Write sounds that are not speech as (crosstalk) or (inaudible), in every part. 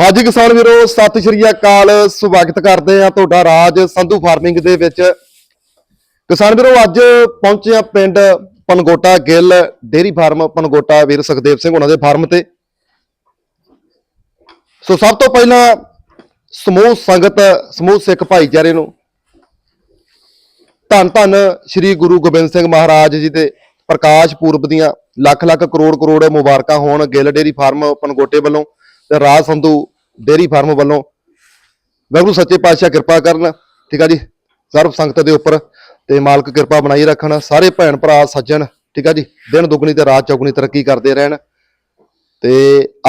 ਹਾਜੀ ਕਿਸਾਨ ਵੀਰੋ, ਸਤਿ ਸ਼੍ਰੀ ਅਕਾਲ। ਸਵਾਗਤ ਕਰਦੇ ਆ ਤੁਹਾਡਾ ਰਾਜ ਸੰਧੂ ਫਾਰਮਿੰਗ ਦੇ ਵਿੱਚ। ਕਿਸਾਨ ਵੀਰੋ, ਅੱਜ ਪਹੁੰਚੇ ਆ ਪਿੰਡ ਪਨਗੋਟਾ ਗਿੱਲ ਡੇਰੀ ਫਾਰਮ ਪਨਗੋਟਾ ਵੀਰ ਸੁਖਦੇਵ ਸਿੰਘ ਉਹਨਾਂ ਦੇ ਫਾਰਮ ਤੇ। ਸੋ ਸਭ ਤੋਂ ਪਹਿਲਾਂ ਸਮੂਹ ਸੰਗਤ, ਸਮੂਹ ਸਿੱਖ ਭਾਈਚਾਰੇ ਨੂੰ ਧੰਨ ਧੰਨ ਸ੍ਰੀ ਗੁਰੂ ਗੋਬਿੰਦ ਸਿੰਘ ਮਹਾਰਾਜ ਜੀ ਦੇ ਪ੍ਰਕਾਸ਼ ਪੁਰਬ ਦੀਆਂ ਲੱਖ ਲੱਖ ਕਰੋੜ ਕਰੋੜ ਮੁਬਾਰਕਾਂ ਹੋਣ ਗਿੱਲ ਡੇਰੀ ਫਾਰਮ ਪਨਗੋਟੇ ਵੱਲੋਂ। ਤੇ ਰਾਜ ਸੰਧੂ ਡੇਰੀ ਫਾਰਮ ਵੱਲੋਂ ਵਾਹਿਗੁਰੂ ਸੱਚੇ ਪਾਤਸ਼ਾਹ ਕਿਰਪਾ ਕਰਨ, ਠੀਕ ਆ ਜੀ, ਸਰਬ ਸੰਗਤ ਦੇ ਉੱਪਰ ਤੇ ਮਾਲਕ ਕਿਰਪਾ ਬਣਾਈ ਰੱਖਣ, ਸਾਰੇ ਭੈਣ ਭਰਾ, ਸੱਜਣ, ਠੀਕ ਆ ਜੀ, ਦਿਨ ਦੁੱਗਣੀ ਤੇ ਰਾਤ ਚੌਗਣੀ ਤਰੱਕੀ ਕਰਦੇ ਰਹਿਣ। ਤੇ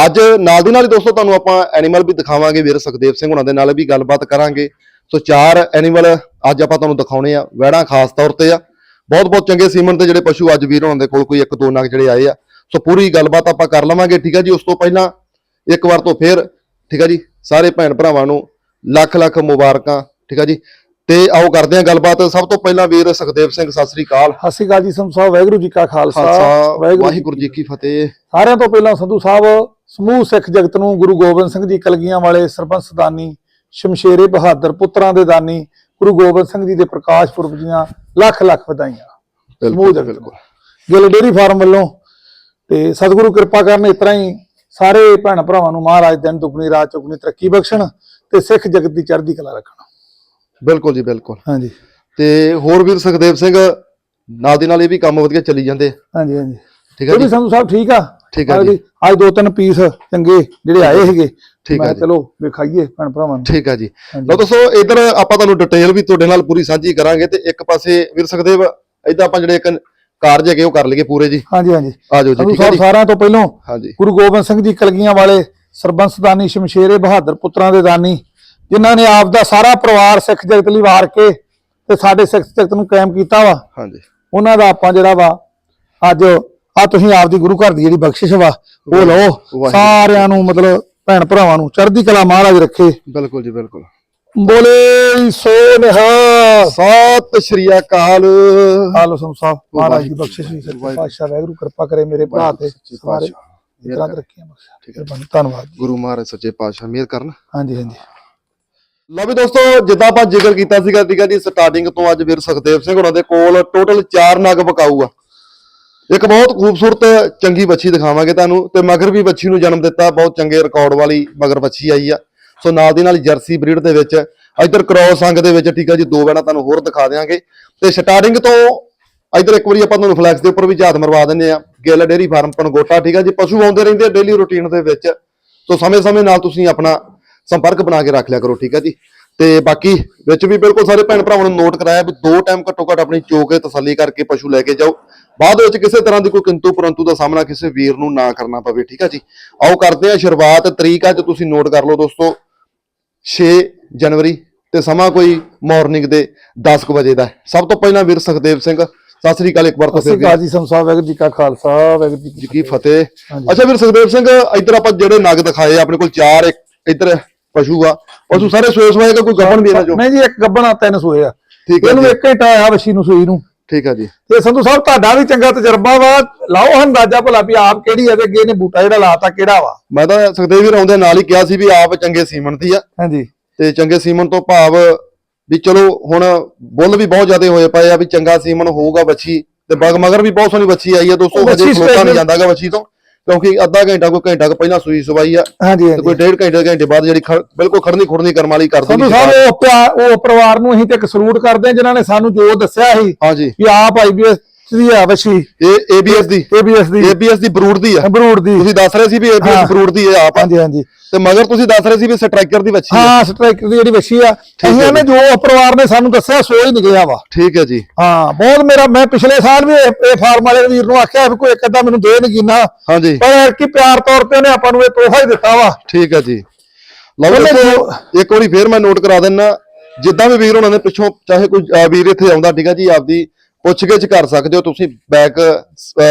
ਅੱਜ ਨਾਲ ਦੀ ਨਾਲ ਹੀ ਦੋਸਤੋ ਤੁਹਾਨੂੰ ਆਪਾਂ ਐਨੀਮਲ ਵੀ ਦਿਖਾਵਾਂਗੇ, ਵੀਰ ਸੁਖਦੇਵ ਸਿੰਘ ਉਹਨਾਂ ਦੇ ਨਾਲ ਵੀ ਗੱਲਬਾਤ ਕਰਾਂਗੇ। ਸੋ ਚਾਰ ਐਨੀਮਲ ਅੱਜ ਆਪਾਂ ਤੁਹਾਨੂੰ ਦਿਖਾਉਣੇ ਆ ਵੈੜਾਂ ਖਾਸ ਤੌਰ ਤੇ ਆ। ਬਹੁਤ ਬਹੁਤ ਚੰਗੇ ਸੀਮਨ ਤੇ ਜਿਹੜੇ ਪਸ਼ੂ ਅੱਜ ਵੀਰ ਉਹਨਾਂ ਦੇ ਕੋਲ ਕੋਈ ਇੱਕ ਦੋ ਨਗ ਜਿਹੜੇ ਆਏ ਆ। ਸੋ ਪੂਰੀ ਗੱਲਬਾਤ ਆਪਾਂ ਕਰ ਲਵਾਂਗੇ, ਠੀਕ ਆ ਜੀ, ਉਸ ਤੋਂ ਪਹਿਲਾਂ ਇੱਕ ਵਾਰ ਤੋਂ ਫੇਰ ਠੀਕ ਆ ਜੀ ਸਾਰੇ ਭੈਣ ਭਰਾਵਾਂ ਨੂੰ ਲੱਖ ਲੱਖ ਮੁਬਾਰਕਾਂ ਠੀਕ ਆ ਜੀ। ਤੇ ਆਓ ਕਰਦੇ ਹਾਂ ਗੱਲਬਾਤ। ਸਭ ਤੋਂ ਪਹਿਲਾਂ ਵੀਰ ਸੁਖਦੇਵ ਸਿੰਘ ਸਤਿ ਸ੍ਰੀ ਅਕਾਲ। ਸਤਿ ਸ਼੍ਰੀ ਅਕਾਲ ਜੀ ਸੰਧੂ ਸਾਹਿਬ ਵਾਹਿਗੁਰੂ ਜੀ ਕਾ ਖਾਲਸਾ ਵਾਹਿਗੁਰੂ ਜੀ ਕੀ ਫਤਿਹ। ਸਾਰਿਆਂ ਤੋਂ ਪਹਿਲਾਂ ਸੰਧੂ ਸਾਹਿਬ ਸਮੂਹ ਸਿੱਖ ਜਗਤ ਨੂੰ ਗੁਰੂ ਗੋਬਿੰਦ ਸਿੰਘ ਜੀ ਕਲਗੀਆਂ ਵਾਲੇ ਸਰਬੰਸ ਦਾਨੀ ਸ਼ਮਸ਼ੇਰੇ ਬਹਾਦਰ ਪੁੱਤਰਾਂ ਦੇ ਦਾਨੀ ਗੁਰੂ ਗੋਬਿੰਦ ਸਿੰਘ ਜੀ ਦੇ ਪ੍ਰਕਾਸ਼ ਪੁਰਬ ਦੀਆਂ ਲੱਖ ਲੱਖ ਵਧਾਈਆਂ। ਸਮੂਹ ਜਗਤ ਬਿਲਕੁਲ। ਗਿੱਲ ਡੇਰੀ ਫਾਰਮ ਵੱਲੋਂ ਤੇ ਸਤਿਗੁਰੂ ਕਿਰਪਾ ਕਰਨ ਇਸ ਤਰ੍ਹਾਂ ਹੀ ਸਾਰੇ ਭੈਣ ਭਰਾਵਾਂ ਨੂੰ ਮਹਾਰਾਜ ਦਿਨ ਦੁਗਣੀ ਰਾਤ ਚੁਗਣੀ ਤਰੱਕੀ ਬਖਸ਼ਣ ਤੇ ਸਿੱਖ ਜਗਤ ਦੀ ਚੜ੍ਹਦੀ ਕਲਾ ਰੱਖਣ। ਬਿਲਕੁਲ ਜੀ ਬਿਲਕੁਲ। ਹਾਂਜੀ। ਤੇ ਹੋਰ ਵੀਰ ਸੁਖਦੇਵ ਸਿੰਘ ਨਾਲ ਦੀ ਨਾਲ ਇਹ ਵੀ ਕੰਮ ਵਧੀਆ ਚੱਲੀ ਜਾਂਦੇ। ਹਾਂਜੀ ਹਾਂਜੀ। ਠੀਕ ਹੈ ਜੀ? ਸੰਧੂ ਸਾਹਿਬ ਠੀਕ ਆ? ਠੀਕ ਅੱਜ ਜੀ। ਅੱਜ ਦੋ ਤਿੰਨ ਪੀਸ ਚੰਗੇ ਜਿਹੜੇ ਆਏ ਸੀਗੇ। ਠੀਕ ਜੀ। ਚਲੋ ਵਿਖਾਈਏ ਭੈਣ ਭਰਾਵਾਂ ਨੂੰ। ਠੀਕ ਆ ਜੀ। ਲਓ ਦੋਸਤੋ ਇਧਰ ਆਪਾਂ ਤੁਹਾਨੂੰ ਡਿਟੇਲ ਵੀ ਤੁਹਾਡੇ ਨਾਲ ਪੂਰੀ ਸਾਂਝੀ ਕਰਾਂਗੇ ਤੇ ਇੱਕ ਪਾਸੇ ਵੀਰ ਸੁਖਦੇਵ ਇਦਾਂ ਆਪਾਂ ਜਿਹੜੇ ਇੱਕ ਕਾਰਜ ਹੈਗੇ ਉਹ ਕਰ ਲਈਏ ਪੂਰੇ ਜੀ। ਹਾਂਜੀ ਹਾਂਜੀ। ਆ ਜਾਓ ਜੀ ਠੀਕ ਸਾਹਿਬ ਜੀ। ਸਾਰਿਆਂ ਤੋਂ ਪਹਿਲਾਂ ਹਾਂਜੀ। ਗੁਰੂ ਗੋਬਿੰਦ ਸਿੰਘ ਜੀ ਕਲਗੀਆਂ ਵਾਲੇ ਸਰਬੰਸ ਦਾਨੀ ਸ਼ਮਸ਼ੇਰੇ ਬਹਾਦਰ ਪੁੱਤਰਾਂ ਦੇ ਦਾਨੀ ਜਿਨ੍ਹਾਂ ਨੇ ਆਪ ਦਾ ਸਾਰਾ ਪਰਿਵਾਰ ਸਿੱਖ ਜਗਤ ਲਈ ਵਾਰ ਕੇ ਤੇ ਸਾਡੇ ਸਿੱਖ ਜਗਤ ਨੂੰ ਕਾਇਮ ਕੀਤਾ ਵਾ। ਹਾਂਜੀ। ਉਹਨਾਂ ਦਾ ਆਪਾਂ ਜਿਹੜਾ ਵਾ ਅੱਜ ਆ ਤੁਸੀਂ ਆਪਦੀ ਗੁਰੂ ਘਰ ਦੀ ਜਿਹੜੀ ਬਖਸ਼ਿਸ਼ ਵਾ ਉਹ ਲਓ। ਸਾਰਿਆਂ ਨੂੰ ਮਤਲਬ ਭੈਣ ਭਰਾਵਾਂ ਨੂੰ ਚੜ੍ਹਦੀ ਕਲਾ ਮਹਾਰਾਜ ਰੱਖੇ। ਬਿਲਕੁਲ ਜੀ ਬਿਲਕੁਲ। ਬੋਲੇ ਸੋ ਨਿਹਾਲ ਸਤਿ ਸ਼੍ਰੀ ਅਕਾਲ। ਹਾਲੋ ਸੰਤ ਸਾਹਿਬ ਮਹਾਰਾਜ ਦੀ ਬਖਸ਼ਿਸ਼ ਸੱਚੇ ਵਾਹਿਗੁਰੂ। ਪਾਤਸ਼ਾਹ ਵਾਹਿਗੁਰੂ ਕਿਰਪਾ ਕਰੇ ਮੇਰੇ ਭਰਾ ਤੇ ਸਾਰੇ ਇਤਨਾ ਤਰੱਕੀਆਂ ਬਖਸ਼ਾ ਠੀਕ ਹੈ ਧੰਨਵਾਦ ਗੁਰੂ ਮਹਾਰਾਜ ਸੱਚੇ ਪਾਤਸ਼ਾਹ ਮਿਹਰ ਕਰਨ। ਹਾਂਜੀ ਹਾਂਜੀ। ਲਓ ਵੀ ਦੋਸਤੋ ਜਿੱਦਾਂ ਆਪਾਂ ਜ਼ਿਕਰ ਕੀਤਾ ਸੀਗਾ ਆ ਜੀ ਸਟਾਰਟਿੰਗ ਤੋਂ ਅੱਜ ਵੀਰ ਸੁਖਦੇਵ ਸਿੰਘ ਉਹਨਾਂ ਦੇ ਕੋਲ ਟੋਟਲ 4 ਨਗ ਬਕਾਊ ਆ ਇੱਕ ਬਹੁਤ ਖੂਬਸੂਰਤ ਚੰਗੀ ਬੱਚੀ ਦਿਖਾਵਾਂਗੇ ਤੁਹਾਨੂੰ ਤੇ ਮਗਰ ਵੀ ਬੱਚੀ ਨੂੰ ਜਨਮ ਦਿੱਤਾ ਬਹੁਤ ਚੰਗੇ ਰਿਕਾਰਡ ਵਾਲੀ ਮਗਰ ਬੱਚੀ ਆਈ ਆ। ਸੋ ਨਾਲ ਦੀ ਨਾਲ ਜਰਸੀ ਬਰੀਡ ਦੇ ਵਿੱਚ, ਇੱਧਰ ਕ੍ਰੋਸ ਅੰਗ ਦੇ ਵਿੱਚ, ਠੀਕ ਆ ਜੀ, ਦੋ ਬੈਣਾ ਤੁਹਾਨੂੰ ਹੋਰ ਦਿਖਾ ਦਿਆਂਗੇ। ਤੇ ਸਟਾਰਟਿੰਗ ਤੋਂ ਇੱਧਰ ਇੱਕ ਵਾਰੀ ਆਪਾਂ ਤੁਹਾਨੂੰ ਫਲੈਕਸ ਦੇ ਉੱਪਰ ਵੀ ਝਾਤ ਮਰਵਾ ਦਿੰਨੇ ਆ। ਗਿੱਲ ਡੇਰੀ ਫਾਰਮ ਪਨਗੋਟਾ ਠੀਕ ਆ ਜੀ, ਪਸ਼ੂ ਆਉਂਦੇ ਰਹਿੰਦੇ ਆ ਡੇਲੀ ਰੁਟੀਨ ਦੇ ਵਿੱਚ। ਸੋ ਸਮੇਂ-ਸਮੇਂ ਨਾਲ ਤੁਸੀਂ ਆਪਣਾ ਸੰਪਰਕ ਬਣਾ ਕੇ ਰੱਖ ਲਿਆ ਕਰੋ, ਠੀਕ ਹੈ ਜੀ। ਤੇ ਬਾਕੀ ਵਿੱਚ ਵੀ ਬਿਲਕੁਲ ਸਾਰੇ ਭੈਣ ਭਰਾਵਾਂ ਨੂੰ ਨੋਟ ਕਰਾਇਆ ਵੀ ਦੋ ਟਾਈਮ ਘੱਟੋ ਘੱਟ ਆਪਣੀ ਚੋ ਕੇ ਤਸੱਲੀ ਕਰਕੇ ਪਸ਼ੂ ਲੈ ਕੇ ਜਾਓ। ਬਾਅਦ ਵਿੱਚ ਕਿਸੇ ਤਰ੍ਹਾਂ ਦੀ ਕੋਈ ਕਿੰਤੂ ਪਰੰਤੂ ਦਾ ਸਾਹਮਣਾ ਕਿਸੇ ਵੀਰ ਨੂੰ ਨਾ ਕਰਨਾ ਪਵੇ, ਠੀਕ ਆ ਜੀ। ਆਓ ਕਰਦੇ ਆ ਸ਼ੁਰੂਆਤ, ਤਰੀਕ ਅੱਜ ਤੁਸੀਂ ਨੋਟ ਕਰ ਲਓ ਦੋਸਤੋ। 6 ਜਨਵਰੀ ਤੇ ਸਮਾਂ ਕੋਈ ਮਾਰਨਿੰਗ ਦੇ 10 ਕੁ ਵਜੇ ਦਾ ਹੈ। ਸਭ ਤੋਂ ਪਹਿਲਾਂ ਵੀਰ ਸੁਖਦੇਵ ਸਿੰਘ ਸਤਿ ਸ੍ਰੀ ਅਕਾਲ ਇੱਕ ਵਾਰ ਤੋਂ ਸਤਿ ਸ਼੍ਰੀ ਫਿਰ ਅਕਾਲ ਜੀ। ਸੰਤ ਸਾਹਿਬ ਵਾਹਿਗੁਰੂ ਜੀ ਕਾ ਖਾਲਸਾ ਵਾਹਿਗੁਰੂ ਜੀ ਜੀ ਕੀ ਫਤਿਹ। ਅੱਛਾ ਵੀਰ ਸੁਖਦੇਵ ਸਿੰਘ ਇੱਧਰ ਆਪਾਂ ਜਿਹੜੇ ਨਗ ਦਿਖਾਏ ਆ, ਆਪਣੇ ਕੋਲ ਚਾਰ ਇੱਕ ਇੱਧਰ ਪਸ਼ੂ ਆ। ਪਸ਼ੂ ਸਾਰੇ ਸੋਏ ਸੋਏ ਦਾ ਕੋਈ ਗੱਬਣ ਵੀ ਇਹਨਾਂ ਚੋਂ? ਨਹੀਂ ਜੀ ਇੱਕ ਗੱਬਣਾ ਤਿੰਨ ਸੋਏ ਆ। ਠੀਕ ਹੈ ਇਹਨੂੰ ਜੀ। ਇੱਕ ਘੰਟਾ ਆਇਆ ਵਸ਼ੀ ਨੂੰ ਸੂਈ ਨੂੰ। ਠੀਕ ਹੈ ਜੀ। ਤੇ ਸੰਧੂ ਸਾਹਿਬ ਤੁਹਾਡਾ ਵੀ ਚੰਗਾ ਤਜਰਬਾ ਵਾ। ਲਾਓ ਅੰਦਾਜ਼ਾ ਭਲਾ ਵੀ ਆਪ ਕਿਹੜੀ ਹੈ ਤੇ ਅੱਗੇ ਨੇ ਬੂਟਾ ਜਿਹੜਾ ਲਾਤਾ ਕਿਹੜਾ ਵਾ। ਮੈਂ ਤਾਂ ਸੁਖਦੇਵ ਵੀਰ ਆਉਂਦੇ ਨਾਲ ਹੀ ਕਿਹਾ ਸੀ ਵੀ ਆਪ ਚੰਗੇ ਸੀਮਨ ਦੀ ਆ। ਹਾਂਜੀ। ਤੇ ਚੰਗੇ ਸੀਮਨ ਤੋਂ ਭਾਵ ਵੀ ਚਲੋ ਹੁਣ ਬੁੱਲ ਵੀ ਬਹੁਤ ਜ਼ਿਆਦਾ ਹੋਏ ਪਏ ਆ ਵੀ ਚੰਗਾ ਸੀਮਨ ਹੋਊਗਾ ਬੱਚੀ ਤੇ ਬਗ ਮਗਰ ਵੀ ਬਹੁਤ ਸੋਹਣੀ ਬੱਚੀ ਆਈ ਆ ਦੋਸਤੋ ਹਜੇ ਖਲੋਤਾ ਨਹੀਂ ਜਾਂਦਾਗਾ ਬੱਚੀ ਤੋਂ। ਕਿਉਂਕਿ ਅੱਧਾ ਘੰਟਾ ਕੋਈ ਘੰਟਾ ਕੁ ਪਹਿਲਾਂ ਸੂਈ ਸਵਾਈ ਆ ਹਾਂਜੀ ਤੇ ਕੋਈ ਡੇਢ ਘੰਟੇ ਘੰਟੇ ਬਾਅਦ ਜਿਹੜੀ ਬਿਲਕੁਲ ਖੜਨੀ ਖੁੜਨੀ ਕਰਮ ਵਾਲੀ ਕਰ ਦੂਗੀ ਸਾਹਿਬ ਉਹ ਉਹ ਪਰਿਵਾਰ ਨੂੰ ਅਸੀਂ ਤੇ ਇੱਕ ਸਲੂਟ ਕਰਦੇ ਹਾਂ ਜਿਨ੍ਹਾਂ ਨੇ ਸਾਨੂੰ ਜੋ ਦੱਸਿਆ ਸੀ ਹਾਂਜੀ। ਵੀ ਆਪ ਆਈਬੀਐਸ ਦੀ ਆ ਵਸ਼ੀ ਇਹ ABS ਦੀ। ਏਬੀਐਸ ਦੀ। ABS ਦੀ ਬਰੂਡ ਦੀ ਆ। ਬਰੂੜ ਦੀ। ਤੁਸੀਂ ਦੱਸ ਰਹੇ ਸੀ ਵੀ ਹਾਂ। ਬਰੂਡ ਦੀ ਹੈ ਆਪ। ਹਾਂਜੀ ਹਾਂਜੀ। ਤੇ ਮਗਰ ਤੁਸੀਂ ਦੱਸ ਰਹੇ ਸੀ ਵੀ ਸਟ੍ਰਾਈਕਰ ਦੀ ਬੱਚੀ ਹੈ ਸਟ੍ਰਾਈਕਰ ਦੀ ਜਿਹੜੀ ਵਸ਼ੀ ਆ। ਇਹਨੇ ਜੋ। ਪਰਿਵਾਰ ਨੇ ਸਾਨੂੰ ਦੱਸਿਆ ਸੋ ਹੀ ਨਿਕਲਿਆ ਵਾ। ਠੀਕ ਹੈ ਜੀ। ਹਾਂ ਬਹੁਤ ਮੇਰਾ ਮੈਂ ਪਿਛਲੇ ਸਾਲ ਵੀ ਇਹ ਫਾਰਮ ਵਾਲੇ ਵੀਰ ਨੂੰ ਆਖਿਆ ਵੀ ਕੋਈ ਇੱਕ ਅੱਧਾ ਮੈਨੂੰ ਦੇ ਨਗੀਨਾ। ਹਾਂਜੀ। ਪਰ ਕਿ ਪਿਆਰ ਤੌਰ ਤੇ ਉਹਨੇ ਆਪਾਂ ਨੂੰ ਇਹ ਤੋਹਫਾ ਹੀ ਦਿੱਤਾ ਵਾ। ਠੀਕ ਹੈ ਜੀ। ਲਓ ਇੱਕ ਵਾਰੀ ਫੇਰ ਮੈਂ ਨੋਟ ਕਰਾ ਦਿੰਨਾ। ਜਿੱਦਾਂ ਵੀ ਵੀਰ ਉਹਨਾਂ ਨੇ ਪਿੱਛੋਂ ਚਾਹੇ ਕੋਈ ਵੀਰ ਇੱਥੇ ਆਉਂਦਾ ਠੀਕ ਹੈ ਜੀ ਆਪਦੀ ਪੁੱਛਗਿੱਛ ਕਰ ਸਕਦੇ ਹੋ ਤੁਸੀਂ ਬੈਕ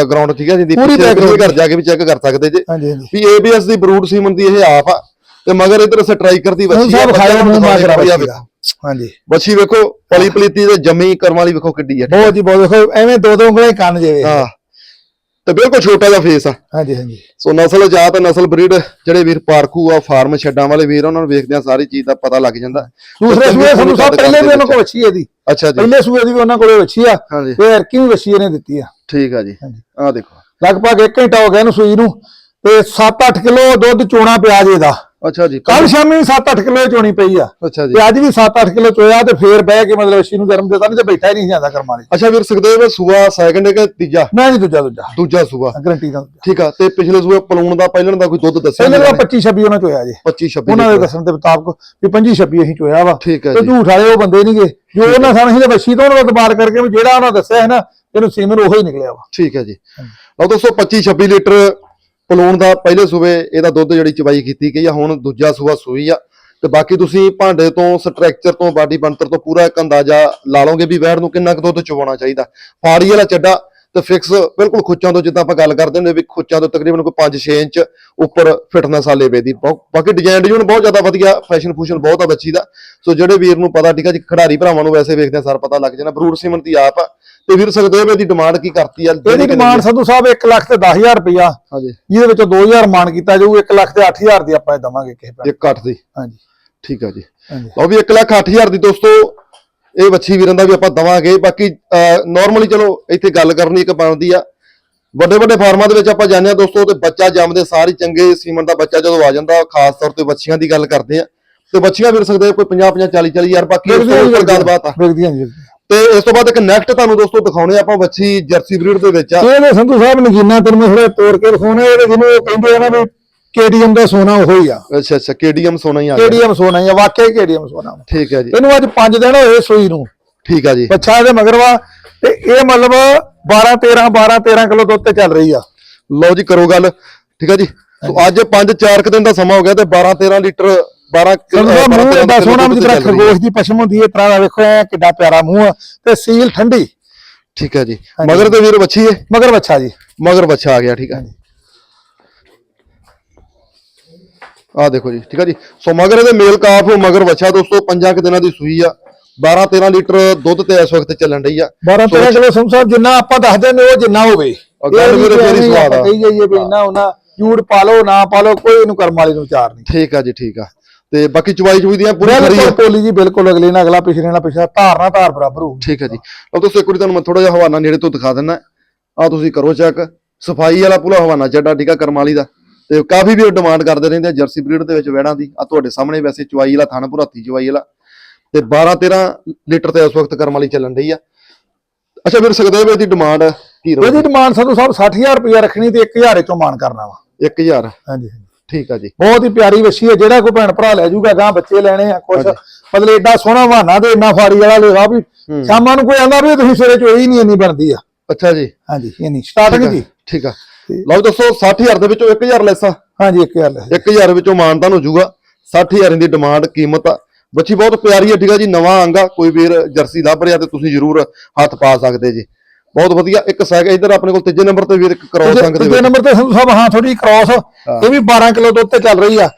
ਗਰਾਊਂਡ ਠੀਕ ਹੈ ਜੀ ਦੀ ਪੂਰੀ ਪਿੱਛੇ ਘਰ ਜਾ ਕੇ ਵੀ ਚੈੱਕ ਕਰ ਸਕਦੇ ਜੇ। ਵੀ ABS ਦੀ ਬਰੂਡ ਸੀਮਨ ਦੀ ਇਹ ਆਪ ਆ ਤੇ ਮਗਰ ਇਧਰ ਸਟ੍ਰਾਈਕਰ ਦੀ ਬੱਚੀ ਸਾਹਿਬ ਖਾਇਆ ਮੂੰਹ ਮਾਰ ਵਧੀਆ ਕੇ ਵੇਖੋ। ਹਾਂਜੀ। ਬੱਚੀ ਵੇਖੋ ਪਲੀ ਪਲੀਤੀ ਤੇ ਜੰਮੀ ਕਰਮ ਵਾਲੀ ਵੇਖੋ ਕਿੱਡੀ ਹੈ ਬਹੁਤ ਜੀ ਬਹੁਤ ਦੇਖੋ ਐਵੇਂ ਦੋ ਦੋ ਉਂਗਲਾਂ ਹੀ ਕੰਨ ਜੇਵੇ ਹਾਂ। ਤੇ ਬਿਲਕੁਲ ਛੋਟਾ ਜਿਹਾ ਫੇਸ ਆ। ਹਾਂਜੀ ਹਾਂਜੀ। ਸੋ ਨਸਲ ਜਾਤ ਨਸਲ ਬਰੀਡ ਜਿਹੜੇ ਵੀਰ ਪਾਰਖੂ ਆ ਫਾਰਮ ਛੱਡਾਂ ਵਾਲੇ ਵੀਰ ਉਹਨਾਂ ਨੂੰ ਵੇਖਦੇ ਆ ਸਾਰੀ ਚੀਜ਼ ਦਾ ਪਤਾ ਲੱਗ ਜਾਂਦਾ। ਦੂਸਰੇ ਸੂਏ ਸਾਨੂੰ ਸਭ ਪਹਿਲੇ ਵੀ ਉਹਨਾਂ ਕੋਲ। ਵੱਛੀ ਹੈ ਦੀ ਅੱਛਾ ਜੀ। ਪਹਿਲੇ ਸੂਏ ਦੀ ਵੀ ਉਹਨਾਂ ਕੋਲੇ ਵੱਛੀ ਆ ਤੇ ਹਰਕੀ ਵੀ ਵੱਛੀ ਇਹਨੇ ਦਿੱਤੀ ਆ। ਠੀਕ ਆ ਜੀ। ਹਾਂਜੀ। ਆਹ ਦੇਖੋ। ਲਗਭਗ 1 ਘੰਟਾ ਹੋ ਗਿਆ ਇਹਨੂੰ ਸੂਈ ਨੂੰ ਤੇ 7-8 ਕਿਲੋ ਦੁੱਧ ਚੋਣਾ ਪਿਆ ਜੇ ਦਾ ਅੱਛਾ ਜੀ। ਕੱਲ ਸ਼ਾਮੀ 7-8 ਕਿਲੋ ਚੋਣੀ ਪਈ ਆ। ਅੱਛਾ ਜੀ। ਤੇ ਅੱਜ ਵੀ 7-8 ਕਿਲੋ ਚੋਇਆ ਤੇ ਫੇਰ ਬਹਿ ਕੇ ਮਤਲਬ ਅੱਛੀ ਨੂੰ ਜਨਮ ਦਿੱਤਾ ਨਹੀਂ ਤੇ ਬੈਠਾ ਹੀ ਨਹੀਂ ਜਾਂਦਾ ਕਰਮਾਂ ਲਈ ਅੱਛਾ ਵੀਰ ਸੁਖਦੇਵ ਸੂਆ ਸੈਕੰਡ ਹੈ ਕਿ ਤੀਜਾ? ਨਾ ਜੀ ਦੂਜਾ ਦੂਜਾ। ਦੂਜਾ ਸੂਆ। ਗਰੰਟੀ ਦਾ। ਠੀਕ ਆ ਤੇ ਪਿਛਲੇ ਸੂਏ ਪਲੂਣ ਦਾ ਪਹਿਲਣ ਦਾ ਕੋਈ ਦੁੱਧ ਦੱਸਿਆ ਪਹਿਲੇ ਦਾ ਨਹੀਂ। 25-26 ਉਹਨਾਂ ਚੋਇਆ ਜੇ। 25 26 ਉਹਨਾਂ ਦੇ ਦੱਸਣ ਦੇ ਮੁਤਾਬਕ ਵੀ 25-26 ਅਸੀਂ ਚੋਇਆ ਵਾ। ਠੀਕ ਹੈ ਤੇ ਝੂਠ ਵਾਲੇ ਉਹ ਬੰਦੇ ਨਹੀਂਗੇ। ਜੋ ਉਹਨਾਂ ਸਾਨੂੰ ਸੀ ਤੇ ਬੱਛੀ ਤੋਂ ਉਹਨਾਂ ਦਾ ਦਬਾਰ ਕਰਕੇ ਜਿਹੜਾ ਉਹਨਾਂ ਦੱਸਿਆ ਹੈ ਨਾ ਇਹਨੂੰ ਸੀਮਨ ਉਹੀ ਨਿਕਲਿਆ ਵਾ। ਠੀਕ ਹੈ ਜੀ। ਲਓ ਦੋਸਤੋ 25 26 ਲੀਟਰ ਪਲੂਣ ਦਾ ਪਹਿਲੇ ਸੂਬੇ ਇਹਦਾ ਦੁੱਧ ਜਿਹੜੀ ਚਵਾਈ ਕੀਤੀ ਗਈ ਆ, ਹੁਣ ਦੂਜਾ ਸੂਬਾ ਸੂਈ ਆ। ਤੇ ਬਾਕੀ ਤੁਸੀਂ ਭਾਂਡੇ ਤੋਂ ਸਟਰਕਚਰ ਤੋਂ, ਬਾਡੀ ਬਣਤਰ ਤੋਂ ਪੂਰਾ ਇੱਕ ਅੰਦਾਜ਼ਾ ਲਾ ਲਓਗੇ ਵੀ ਵੈੜ ਨੂੰ ਕਿੰਨਾ ਕੁ ਦੁੱਧ ਚਵਾਉਣਾ ਚਾਹੀਦਾ। ਫਾੜੀ ਵਾਲਾ ਚੱਡਾ ਤੇ ਫਿਕਸ ਬਿਲਕੁਲ ਖੁੱਚਾਂ ਤੋਂ ਜਿੱਦਾਂ ਆਪਾਂ ਗੱਲ ਕਰਦੇ ਹੁੰਦੇ ਵੀ ਖੁੱਚਾਂ ਤੋਂ ਤਕਰੀਬਨ ਕੋਈ 5-6 ਇੰਚ ਉੱਪਰ ਫਿਟਨੈਸ ਵਾਲੇ ਵੇ ਦੀ ਬਾਕੀ ਡਿਜ਼ਾਈਨ ਡਿਜ਼ਾਈਨ ਬਹੁਤ ਜ਼ਿਆਦਾ ਵਧੀਆ ਫੈਸ਼ਨ ਫੂਸ਼ਨ ਬਹੁਤ ਆ ਬੱਚੀ ਦਾ। ਸੋ ਜਿਹੜੇ ਵੀਰ ਨੂੰ ਪਤਾ ਠੀਕ ਆ ਜੀ ਖਿਡਾਰੀ ਭਰਾਵਾਂ ਨੂੰ ਵੈਸੇ ਵੇਖਦੇ ਆ ਸਰ ਪਤਾ ਲੱਗ ਜਾਣਾ ਬਰੂਰ ਸਿਮਨ ਦੀ ਆਪ ਤੇ ਵੀਰ ਸਕਦੇ ਇਹਦੀ ਡਿਮਾਂਡ ਕੀ ਕਰਤੀ ਆ ਇਹਦੀ ਡਿਮਾਂਡ ਸੰਧੂ ਸਾਹਿਬ 1 ਲੱਖ ਤੇ 10000 ਰੁਪਇਆ ਹਾਂਜੀ। ਜਿਹਦੇ ਵਿੱਚੋਂ 2000 ਮਾਨ ਕੀਤਾ ਜਾਊ 1 ਲੱਖ ਤੇ 8000 ਦੀ ਆਪਾਂ ਇਹ ਦਵਾਂਗੇ ਕਿਸੇ ਪੈਸੇ ਇੱਕ ਅੱਠ ਦੀ। ਹਾਂਜੀ। ਠੀਕ ਆ ਜੀ। ਲਓ ਵੀ 1 ਲੱਖ 8000 ਦੀ ਦੋਸਤੋ ਇਹ ਬੱਚੀ ਵੀਰਾਂ ਦਾ ਵੀ ਆਪਾਂ ਦਵਾਂਗੇ। ਬਾਕੀ ਨਾਰਮਲੀ ਚਲੋ ਇੱਥੇ ਗੱਲ ਕਰਨੀ ਇੱਕ ਬਣਦੀ ਆ। ਵੱਡੇ ਵੱਡੇ ਫਾਰਮਾਂ ਦੇ ਵਿੱਚ ਆਪਾਂ ਜਾਂਦੇ ਆ ਦੋਸਤੋ ਤੇ ਬੱਚਾ ਜੰਮਦੇ ਸਾਰ ਚੰਗੇ ਸੀਮਨ ਦਾ ਬੱਚਾ ਜਦੋਂ ਆ ਜਾਂਦਾ ਖਾਸ ਤੌਰ ਤੇ ਬੱਚੀਆਂ ਦੀ ਗੱਲ ਕਰਦੇ ਆ। ਤੇ ਬੱਚੀਆਂ ਵੀਰ ਸਕਦੇ ਕੋਈ 50 50 40 40 ਹਜ਼ਾਰ ਬਾਕੀ ਉਸ ਤੋਂ ਉੱਪਰ ਗੱਲਬਾਤ ਆ। ਵੇਖਦੀਆਂ ਜੀ। ਤੇ ਇਸ ਤੋਂ ਬਾਅਦ ਇੱਕ ਨੈਕਸਟ ਤੁਹਾਨੂੰ ਦੋਸਤੋ ਦਿਖਾਉਣੇ ਆਪਾਂ ਬੱਚੀ ਜਰਸੀ ਬਰੀਡ ਦੇ ਵਿੱਚ ਆ। ਇਹਦੇ ਸੰਧੂ ਸਾਹਿਬ ਨਗੀਨਾ ਤੈਨੂੰ ਥੋੜਾ ਤੋੜ ਕੇ ਦਿਖਾਉਣਾ ਇਹਦੇ ਜਿਹਨੂੰ ਕਹਿੰਦੇ ਆ ਨਾ ਵੀ ਕੇਡੀਐਮ ਦਾ ਸੋਨਾ ਉਹੀ ਆ। ਅੱਛਾ ਅੱਛਾ ਕੇਡੀਐਮ ਸੋਨਾ ਹੀ ਆ ਗਿਆ। ਕੇਡੀਐਮ ਸੋਨਾ ਹੀ ਆ ਵਾਕਿਆ ਕੇਡੀਐਮ ਸੋਨਾ ਵਾ। ਠੀਕ ਹੈ ਜੀ। ਇਹਨੂੰ ਅੱਜ 5 ਦਿਨ ਹੋਏ ਸੂਈ ਨੂੰ। ਠੀਕ ਆ ਜੀ। ਬੱਚਾ ਇਹਦੇ ਮਗਰ ਵਾ ਤੇ ਇਹ ਮਤਲਬ 12 13 12 13 ਕਿਲੋ ਦੁੱਧ ਤੇ ਚੱਲ ਰਹੀ ਆ। ਲਓ ਜੀ ਕਰੋ ਗੱਲ। ਠੀਕ ਆ ਜੀ। ਸੋ ਅੱਜ 5-4 ਕੁ ਦਿਨ ਦਾ ਸਮਾਂ ਹੋ ਗਿਆ ਤੇ 12-13 ਲੀਟਰ 12 ਸੰਧੂ ਸਾਹਿਬ ਮੂੰਹ ਕਿਲੋ ਏਡਾ ਸੋਹਣਾ ਵੀ ਜਿਹੜਾ ਹੈ। ਖਰਗੋਸ਼ ਦੀ ਪਸ਼ਮ ਹੁੰਦੀ ਹੈ ਇਸ ਤਰ੍ਹਾਂ ਦਾ ਵੇਖੋ ਐ ਕਿੱਡਾ ਪਿਆਰਾ ਮੂੰਹ ਆ ਤੇ ਸੀਲ ਠੰਡੀ। ਠੀਕ ਹੈ ਜੀ। ਮਗਰ ਤੇ ਵੀਰ ਬੱਚੀ ਹੈ ਮਗਰ ਬੱਚਾ ਜੀ। ਮਗਰ ਬੱਚਾ ਆ ਗਿਆ ਠੀਕ ਹੈ ਆ ਦੇਖੋ ਜੀ ਠੀਕ ਹੈ ਜੀ। ਸੋ ਮਗਰ ਇਹਦੇ ਮੇਲ ਕਾਫ ਮਗਰ ਬੱਚਾ ਦੋਸਤੋ ਪੰਜਾਂ ਕੁ ਦਿਨਾਂ ਦੀ ਸੂਈ ਆ। 12 13 ਲੀਟਰ ਦੁੱਧ ਤੇ ਇਸ ਵਕਤ ਚੱਲਣ ਰਹੀ ਆ। 12 13 ਕਿਲੋ ਸਾਹਿਬ ਜਿੰਨਾ ਆਪਾਂ ਦੱਸਦੇ ਨੇ ਉਹ ਜਿੰਨਾ ਹੋਵੇ। ਗੱਲ ਮੇਰੇ ਫੇਰ ਹੀ ਸਵਾਦ ਆ। ਕਹੀ ਜਾਈਏ ਵੀ ਇੰਨਾ ਉਹਨਾਂ ਜੂੜ ਪਾ ਲਓ ਨਾ ਪਾ ਲਓ ਕੋਈ ਇਹਨੂੰ ਕਰਮ ਵਾਲੀ ਨੂੰ ਚਾਰ ਨਹੀਂ। ਠੀਕ ਆ ਜੀ ਠੀਕ ਆ। ਤੇ ਬਾਕੀ ਚਵਾਈ ਚੁਈ ਦੀਆਂ ਪੂਰੀ ਖਰੀ ਆ। ਕੋਲੀ ਜੀ ਬਿਲਕੁਲ ਅਗਲੇ ਨਾਲ ਅਗਲਾ ਪਿਛਲੇ ਨਾਲ ਪਿਛਲਾ ਧਾਰ ਨਾਲ ਧਾਰ ਬਰਾਬਰ ਹੋਊ ਠੀਕ ਹੈ ਜੀ। ਲਓ ਦੋਸਤੋ ਇੱਕ ਵਾਰੀ ਤੁਹਾਨੂੰ ਮੈਂ ਥੋੜਾ ਜਿਹਾ ਹਵਾਨਾ ਨੇੜੇ ਤੋਂ ਦਿਖਾ ਦਿੰਦਾ। ਆ ਤੁਸੀਂ ਕਰੋ ਚੈੱਕ। ਸਫ਼ਾਈ ਵਾਲਾ ਪੂਰਾ ਹਵਾਨਾ ਚੱਡਾ ਠੀਕ ਆ ਕਰਮਾਲੀ ਦਾ। ਤੇ ਕਾਫੀ ਵੀ ਡਿਮਾਂਡ ਕਰਦੇ ਰਹਿੰਦੇ ਆ ਜਰਸੀ ਬਰੀਡ ਦੇ ਵਿੱਚ ਵੈੜਾਂ ਦੀ। ਆ ਤੁਹਾਡੇ ਸਾਹਮਣੇ ਵੈਸੇ ਚਵਾਈ ਵਾਲਾ ਥਣ ਭੁਰਾਤੀ ਚਵਾਈ ਵਾਲਾ। ਤੇ 12 13 ਲੀਟਰ ਤੇ ਇਸ ਵਕਤ ਕਰਮਾਲੀ ਚੱਲਣ ਰਹੀ ਆ। ਅੱਛਾ ਫਿਰ ਸਕਦੇ ਵੀ ਇਹਦੀ ਡਿਮਾਂਡ ਕੀ ਰਹੂ? ਇਹਦੀ ਡਿਮਾਂਡ ਸੰਧੂ ਸਾਹਿਬ 60000 ਰੁਪਇਆ ਰੱਖਣੀ ਤੇ 1000 ਚੋਂ ਮਾਨ ਕਰਨਾ ਵਾ। 1000 ਹਾਂਜੀ ਠੀਕ ਆ ਜੀ। ਬਹੁਤ ਹੀ ਪਿਆਰੀ ਵੱਛੀ ਹੈ ਜਿਹੜਾ ਕੋਈ ਭੈਣ ਭਰਾ ਲੈ ਜਾਊਗਾ ਗਾਂ ਬੱਚੇ ਲੈਣੇ ਆ ਕੁਛ ਮਤਲਬ ਏਡਾ ਸੋਹਣਾ ਬਹਾਨਾ ਤੇ ਇੰਨਾ ਫਾੜੀ ਵਾਲਾ ਲੇਵਾ ਵੀ ਸ਼ਾਮਾਂ ਨੂੰ ਕੋਈ ਆਂਦਾ ਵੀ ਤੁਸੀਂ ਸਵੇਰੇ ਚੋਈ ਨਹੀਂ ਇੰਨੀ ਬਣਦੀ ਆ। ਅੱਛਾ ਜੀ। ਹਾਂਜੀ ਇਹ ਨਹੀਂ ਸਟਾਰਟਿੰਗ ਜੀ। ਠੀਕ ਆ। ਲਓ ਦੋਸਤੋ 60000 ਦੇ ਵਿੱਚੋਂ 1000 ਲੈਸਾਂ। ਹਾਂਜੀ 1000 ਲੈ 1000 ਵਿੱਚੋਂ ਮਾਨਤਾਨ ਹੋ ਜਾਊਗਾ 60000 ਦੀ ਡਿਮਾਂਡ ਕੀਮਤ ਆ। ਬੱਚੀ ਬਹੁਤ ਪਿਆਰੀ ਹੈ ਠੀਕ ਆ ਜੀ। ਨਵਾਂ ਅੰਗਾ ਕੋਈ ਵੀਰ ਜਰਸੀ ਲੱਭ ਰਿਹਾ ਤੇ ਤੁਸੀਂ ਜ਼ਰੂਰ ਹੱਥ ਪਾ ਸਕਦੇ ਜੀ। ਬਹੁਤ ਵਧੀਆ। ਇੱਕ ਸੈਕ ਇਧਰ ਆਪਣੇ ਕੋਲ ਤੀਜੇ ਨੰਬਰ ਤੇ ਵੀਰ ਇੱਕ ਕ੍ਰੋਸ ਅੰਗ ਦੇ ਤੀਜੇ ਨੰਬਰ ਤੇ ਸੰਧੂ ਸਾਹਿਬ ਹਾਂ ਥੋੜੀ ਕ੍ਰਾਸ ਇਹ ਵੀ 12 ਕਿਲੋ ਦੁੱਧ ਤੇ ਚੱਲ ਰਹੀ ਆ।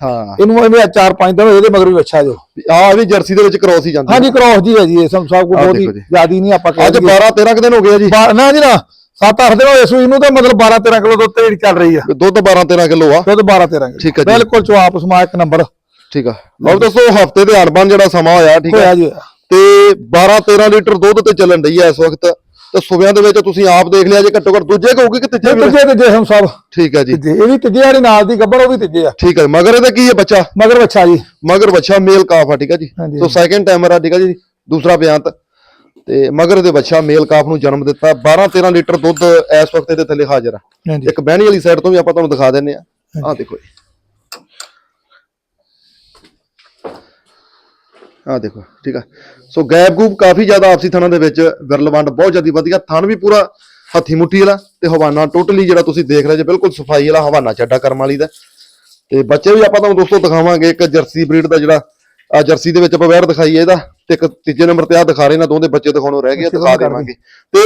ਇਹਨੂੰ ਐਵੇਂ 4-5 ਦਿਨ ਇਹਦੇ ਮਗਰ ਵੀ ਅੱਛਾ ਜੋ। ਆ ਵੀ ਜਰਸੀ ਦੇ ਵਿੱਚ ਕ੍ਰੋਸ ਹੀ ਜਾਂਦੀ ਹਾਂਜੀ ਕ੍ਰਾਸ ਜੀ ਹੈ ਜੀ ਇਹ ਸੰਧੂ ਸਾਹਿਬ ਕੋ ਆਹ ਬਹੁਤ ਹੀ। ਜ਼ਿਆਦੀ ਨਹੀਂ ਆਪਾਂ ਅੱਜ ਕਹਿੰਦੇ 12 13 ਕੁ ਦਿਨ ਹੋ ਗਏ ਆ ਜੀ। ਨਾ ਜੀ ਨਾ। 7-8 ਦਿਨ ਹੋਏ ਸੂਈ ਨੂੰ ਤਾਂ ਮਤਲਬ 12-13 ਕਿਲੋ ਦੁੱਧ ਤੇ ਜਿਹੜੀ ਚੱਲ ਰਹੀ ਆ। ਦੁੱਧ 12 13 ਕਿਲੋ ਆ। ਦੁੱਧ 12-13 ਠੀਕ ਹੈ ਜੀ। ਬਿਲਕੁਲ ਚਵਾਪ ਸਮਾ ਇੱਕ ਨੰਬਰ। ਠੀਕ ਆ। ਲਓ ਦੋਸਤੋ ਹਫ਼ਤੇ ਦੇ ਅਣਬਣ ਜਿਹੜਾ ਸਮਾਂ ਹੋਇਆ ਠੀਕ ਆ। ਤੇ 12 13 ਲੀਟਰ ਦੁੱਧ ਤੇ ਚੱਲਣ ਰਹੀ ਆ ਇਸ ਵਕਤ। ਤੇ ਸੁਬਿਆਂ ਦੇ ਵਿੱਚ ਤੁਸੀਂ ਆਪ ਦੇਖ ਲਿਆ ਜੇ ਘੱਟੋ ਘੱਟ ਦੂਜੇ ਕਹੋਗੇ ਕਿ ਤੀਜੇ ਤੀਜੇ ਤੀਜੇ ਸੰਧੂ ਸਾਹਿਬ ਠੀਕ ਆ ਜੀ। ਇਹ ਵੀ ਤੀਜੇ ਵਾਲੀ ਨਾਲ ਦੀ ਗੱਬੜ ਉਹ ਵੀ ਤੀਜੇ ਆ। ਠੀਕ ਹੈ ਮਗਰ ਇਹਦਾ ਕੀ ਹੈ ਬੱਚਾ? ਮਗਰ ਬੱਚਾ ਜੀ। ਮਗਰ ਬੱਚਾ ਮੇਲ ਕਾਫ ਆ ਠੀਕ ਹੈ ਜੀ। ਸੋ ਸੈਕੰਡ ਟਾਈਮਰ ਆ ਠੀਕ ਹੈ ਜੀ। ਦੂਸਰਾ ਬਿਆੰਤ ਤੇ ਮਗਰ ਦੇ ਬੱਚਾ ਮੇਲ ਕਾਫ ਨੂੰ ਜਨਮ ਦਿੱਤਾ। 12 13 ਲੀਟਰ ਦੁੱਧ ਇਸ ਵਕਤ ਇਹਦੇ ਥੱਲੇ ਹਾਜ਼ਰ ਆ। ਹਾਂਜੀ। ਇੱਕ ਬਹਿਣੀ ਵਾਲੀ ਸਾਈਡ ਤੋਂ ਵੀ ਆਪਾਂ ਤੁਹਾਨੂੰ ਦਿਖਾ ਦਿੰਨੇ ਆ। ਆਹ ਦੇਖੋ ਆਹ ਦੇਖੋ ਠੀਕ ਆ। ਸੋ ਗੈਪ ਗੂਪ ਕਾਫੀ ਜ਼ਿਆਦਾ ਆਪਸੀ ਥਣਾਂ ਦੇ ਵਿੱਚ ਵਿਰਲਵੰਡ ਬਹੁਤ ਜ਼ਿਆਦਾ ਵਧੀਆ। ਥਣ ਵੀ ਪੂਰਾ ਹੱਥੀ ਮੁੱਠੀ ਵਾਲਾ ਤੇ ਹਵਾਨਾ ਟੋਟਲੀ ਜਿਹੜਾ ਤੁਸੀਂ ਦੇਖ ਰਹੇ ਜੇ ਬਿਲਕੁਲ ਸਫ਼ਾਈ ਵਾਲਾ ਹਵਾਨਾ ਚੱਡਾ ਕਰਮ ਵਾਲੀ ਦਾ। ਤੇ ਬੱਚੇ ਵੀ ਆਪਾਂ ਤੁਹਾਨੂੰ ਦੋਸਤੋ ਦਿਖਾਵਾਂਗੇ ਇੱਕ ਜਰਸੀ ਬਰੀਡ ਦਾ ਜਿਹੜਾ ਆ ਜਰਸੀ ਦੇ ਵਿੱਚ ਆਪਾਂ ਵੈੜ ਦਿਖਾਈ ਇਹਦਾ ਤੇ ਇੱਕ ਤੀਜੇ ਨੰਬਰ ਤੇ ਆ ਦਿਖਾ ਰਹੇ ਨਾ ਦੋਵੇਂ ਬੱਚੇ ਦਿਖਾਉਣੋਂ ਰਹਿ ਗਏ ਦਿਖਾ ਦੇਵਾਂਗੇ। ਤੇ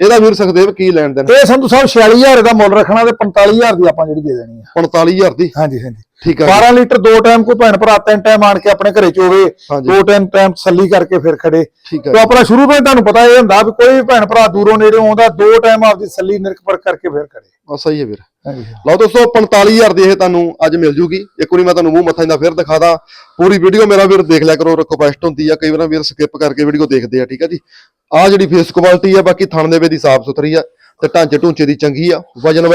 ਇਹਦਾ ਵੀਰ ਸੁਖਦੇਵ ਕੀ ਲੈਣ ਦੇਣ? ਇਹ ਸੰਧੂ ਸਾਹਿਬ 46000 ਦਾ ਮੁੱਲ ਰੱਖਣਾ ਤੇ 45000 ਦੀ ਆਪਾਂ ਜਿਹੜੀ ਦੇ ਦੇਣੀ ਆ। 45000 ਦੀ? ਹਾਂਜੀ ਹਾਂਜੀ। ਠੀਕ ਆ 12 ਲੀਟਰ ਦੋ ਟਾਈਮ ਕੋਈ ਭੈਣ ਭਰਾ ਤਿੰਨ ਟਾਈਮ ਆਣ ਕੇ ਆਪਣੇ ਘਰੇ ਚੋਵੇ। ਦੋ ਟਾਈਮ ਟਾਈਮ ਤਸੱਲੀ ਕਰਕੇ ਫਿਰ ਖੜੇ। ਤੇ ਆਪਣਾ ਸ਼ੁਰੂ ਤੋਂ ਹੀ ਤੁਹਾਨੂੰ ਪਤਾ ਇਹ ਹੁੰਦਾ ਵੀ ਕੋਈ ਵੀ ਭੈਣ ਭਰਾ ਦੂਰੋਂ ਨੇੜਿਓਂ ਆਉਂਦਾ ਦੋ ਟਾਈਮ ਆਪਦੀ ਤਸੱਲੀ ਨਿਰਖਪਰ ਕਰਕੇ ਫਿਰ ਖੜੇ। ਆ ਸਹੀ ਹੈ ਵੀਰ। ਲਓ ਦੋਸਤੋ 45000 ਦੀ ਇਹ ਤੁਹਾਨੂੰ ਅੱਜ ਮਿਲ ਜੂਗੀ। ਇੱਕ ਵਾਰੀ ਮੈਂ ਤੁਹਾਨੂੰ ਮੂੰਹ ਮੱਥਾ ਇਹਦਾ ਫਿਰ ਦਿਖਾਦਾ। ਪੂਰੀ ਵੀਡੀਓ ਮੇਰਾ ਵੀਰ ਦੇਖ ਲਿਆ ਕਰੋ ਰਿਕੁਐਸਟ ਹੁੰਦੀ ਆ। ਕਈ ਵਾਰ ਵੀਰ ਸਕਿਪ ਕਰਕੇ ਵੀਡੀਓ ਦੇਖਦੇ ਆ ਠੀਕ ਆ ਜੀ? ਆ ਜਿਹੜੀ ਫੇਸ ਕੁਆਲਿਟੀ ਆ ਬਾਕੀ ਥਣ ਦੇ ਵੇ ਦੀ ਸਾਫ਼ ਸੁਥਰੀ ਆ ਤੇ ਢਾਂਚੇ ਢੂੰਚੇ ਦੀ ਚੰਗੀ ਆ। ਵਜਨ